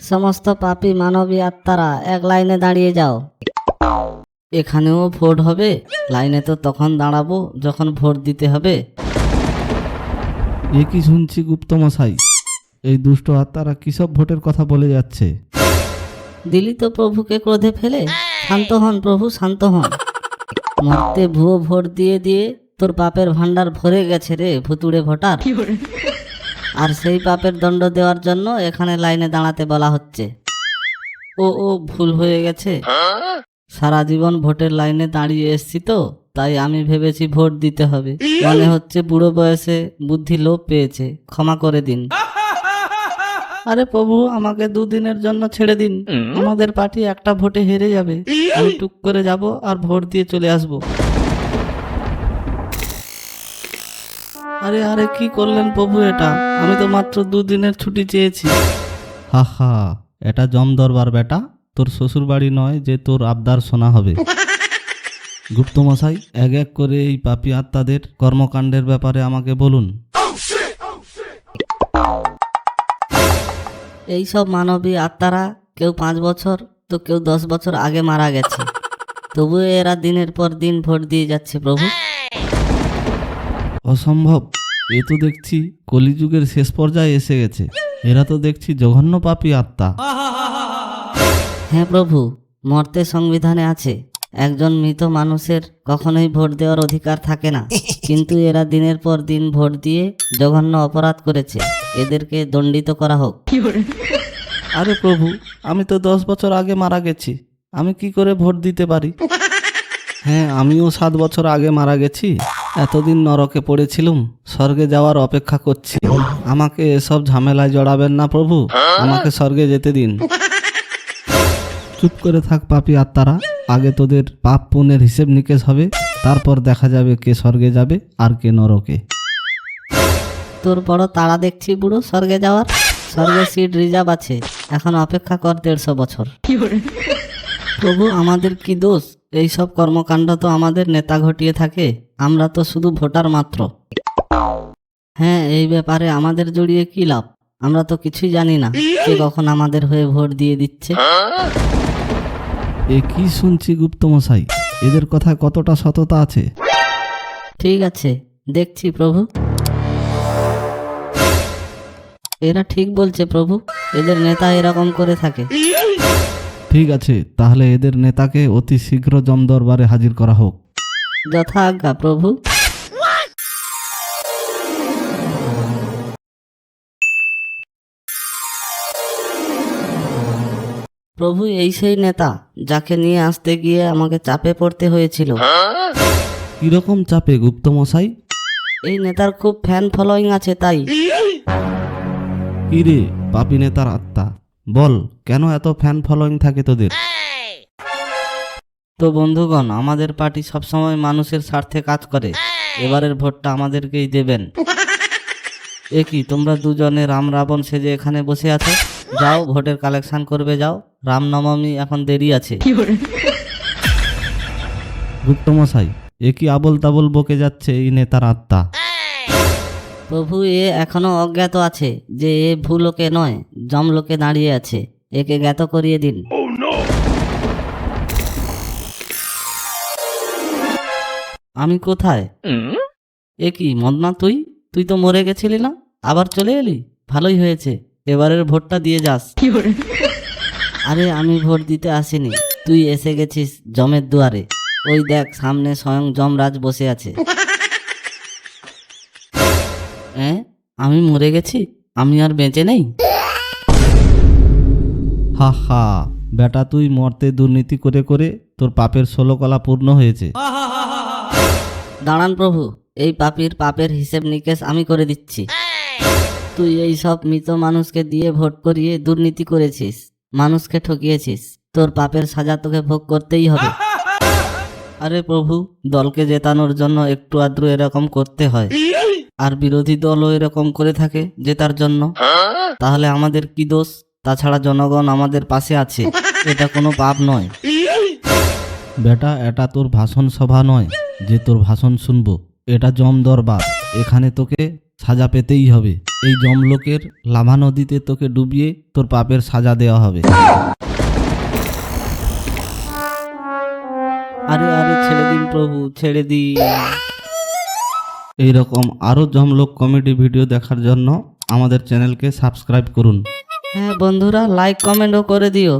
সমস্ত পাপী মানবী আত্মারা এক লাইনে দাঁড়িয়ে যাও। এখানেও ভোট হবে লাইনে তো তখন দাঁড়াবো যখন ভোট দিতে হবে। এ কি শুনছি গুপ্তমশাই? এই দুষ্ট আত্মারা কিসব ভোটের কথা বলে যাচ্ছে? দিলি তো প্রভুকে ক্রোধে ফেলে শান্ত হন প্রভু শান্ত হন। মরতে ভুয়ো ভোট দিয়ে দিয়ে তোর পাপের ভান্ডার ভরে গেছে রে ভুতুড়ে ভোটার। আর সেই পাপের দণ্ড দেওয়ার জন্য এখানে লাইনে দাঁড়াতে বলা হচ্ছে। ও ও ভুল হয়ে গেছে। সারা জীবন ভোটের লাইনে দাঁড়িয়ে এসছি তো তাই আমি ভেবেছি ভোট দিতে হবে। মনে হচ্ছে বুড়ো বয়সে বুদ্ধি লোপ পেয়েছে। ক্ষমা করে দিন। আরে প্রভু আমাকে দুদিনের জন্য ছেড়ে দিন। আমাদের পার্টি একটা ভোটে হেরে যাবে। আমি টুক করে যাব আর ভোট দিয়ে চলে আসব। আরে আরে কি করলেন প্রভু এটা? আমি তো মাত্র দুদিনের ছুটি চেয়েছি। হা হা এটা জম দরবার বেটা। তোর শ্বশুর বাড়ি নয় যে তোর আবদার শোনা হবে। গুপ্তমশাই এক এক করে এই পাপী আত্মাদের কর্মকাণ্ডের ব্যাপারে আমাকে বলুন। এই সব মানবী আত্মারা কেউ পাঁচ বছর তো কেউ দশ বছর আগে মারা গেছে। তবু এরা দিনের পর দিন ভোট দিয়ে যাচ্ছে প্রভু। অসম্ভব। এ তো দেখছি কলিযুগের শেষ পর্যায়ে এসে গেছে। এরা তো দেখছি জঘন্য পাপী আত্মা। হ্যাঁ প্রভু মর্তে সংবিধানে আছে একজন মৃত মানুষের কখনোই ভোট দেওয়ার অধিকার থাকে না। কিন্তু এরা দিনের পর দিন ভোট দিয়ে জঘন্য অপরাধ করেছে। এদেরকে দণ্ডিত করা হোক। আরে প্রভু আমি তো দশ বছর আগে মারা গেছি। আমি কি করে ভোট দিতে পারি? হ্যাঁ আমিও সাত বছর আগে মারা গেছি। এতদিন নরকে পড়েছিলুম স্বর্গে যাওয়ার অপেক্ষা করছি। আমাকে এসব ঝামেলায় জড়াবেন না প্রভু আমাকে স্বর্গে যেতে দিন। চুপ করে থাক পাপি আত্মারা আগে তোদের পাপ পুণ্যের হিসেব নিকেশ হবে তারপর দেখা যাবে কে স্বর্গে যাবে আর কে নরকে। তোর বড় তাড়া দেখছি বুড়ো স্বর্গে যাওয়ার। স্বর্গে সিট রিজার্ভ আছে এখন অপেক্ষা কর দেড়শো বছর। প্রভু আমাদের কি দোষ? এই সব কর্মকাণ্ড তো আমাদের নেতা ঘটিয়ে থাকে আমরা তো শুধু ভোটার মাত্র। হ্যাঁ এই ব্যাপারে আমাদের জড়িয়ে কি লাভ? আমরা তো কিছুই জানি না কে কখন আমাদের হয়ে ভোট দিয়ে দিচ্ছে। এ কি শুনছি গুপ্তমশাই? এদের কথা কতটা সততা আছে? ঠিক আছে দেখছি প্রভু। এরা ঠিক বলছে প্রভু এদের নেতা এরকম করে থাকে। ঠিক আছে তাহলে এদের নেতাকে অতি শীঘ্র জমদরবারে হাজির করা হোক। যথা আজ্ঞা প্রভু। প্রভু এই সেই নেতা যাকে নিয়ে আসতে গিয়ে আমাকে চাপে পড়তে হয়েছিল। কীরকম চাপে গুপ্তমশাই? এই নেতার খুব ফ্যান ফলোয়িং আছে তাই। কিরে পাপি নেতার আত্মা। বল কেন এত ফ্যান ফলোয়িং থাকে তোদের? তো বন্ধুগণ আমাদের পার্টি সবসময় মানুষের স্বার্থে কাজ করে। এবারের ভোটটা আমাদেরকেই দেবেন। এ কি তোমরা দুজনে রাম রাবণ সেজে এখানে বসে আছো? যাও ভোটের কালেকশন করবে যাও। রামনবমী এখন দেরি আছে। গুপ্তমশাই এ কি আবল তাবল বকে যাচ্ছে এই নেতার আত্মা? প্রভু এ এখনও অজ্ঞাত আছে যে এ ভূলোকে নয় জমলোকে দাঁড়িয়ে আছে। একে জ্ঞাত করিয়ে দিন। আমি কোথায়? এ কি মদনা তুই? তুই তো মরে গেছিলি না? আবার চলে এলি? ভালোই হয়েছে। এবারের ভোটটা দিয়ে যাস। আরে আমি ভোট দিতে আসিনি। তুই এসে গেছিস জমের দুয়ারে। ওই দেখ সামনে স্বয়ং যমরাজ বসে আছে। হ্যাঁ আমি মরে গেছি? আমি আর বেঁচে নেই? হা হা। বেটা তুই মরতে দুর্নীতি করে করে তোর পাপের ষোলো কলা পূর্ণ হয়েছে। দাঁড়ান প্রভু এই পাপির পাপের হিসেব নিকেশ আমি করে দিচ্ছি। তুই এই সব মৃত মানুষকে দিয়ে ভোট করিয়ে দুর্নীতি করেছিস মানুষকে ঠকিয়েছিস। তোর পাপের সাজা তোকে ভোগ করতেই হবে। আরে প্রভু দলকে জেতানোর জন্য একটু আদ্র এরকম করতে হয়। আর বিরোধী দলও এরকম করে থাকে জেতার জন্য। তাহলে আমাদের কি দোষ? তাছাড়া জনগণ আমাদের পাশে আছে। এটা কোনো পাপ নয়। বেটা এটা তোর ভাষণ সভা নয় যে তোর ভাষণ শুনব। এটা জম দরবার। এখানে তোকে সাজা পেতেই হবে। এই জমলোকের লাভা নদীতে তোকে ডুবিয়ে তোর পাপের সাজা দেওয়া হবে। আরে আরে ছেড়ে দিন প্রভু ছেড়ে দিন। এইরকম আরও জমলোক কমেডি ভিডিও দেখার জন্য আমাদের চ্যানেলকে সাবস্ক্রাইব করুন। হ্যাঁ বন্ধুরা লাইক কমেন্টও করে দিও।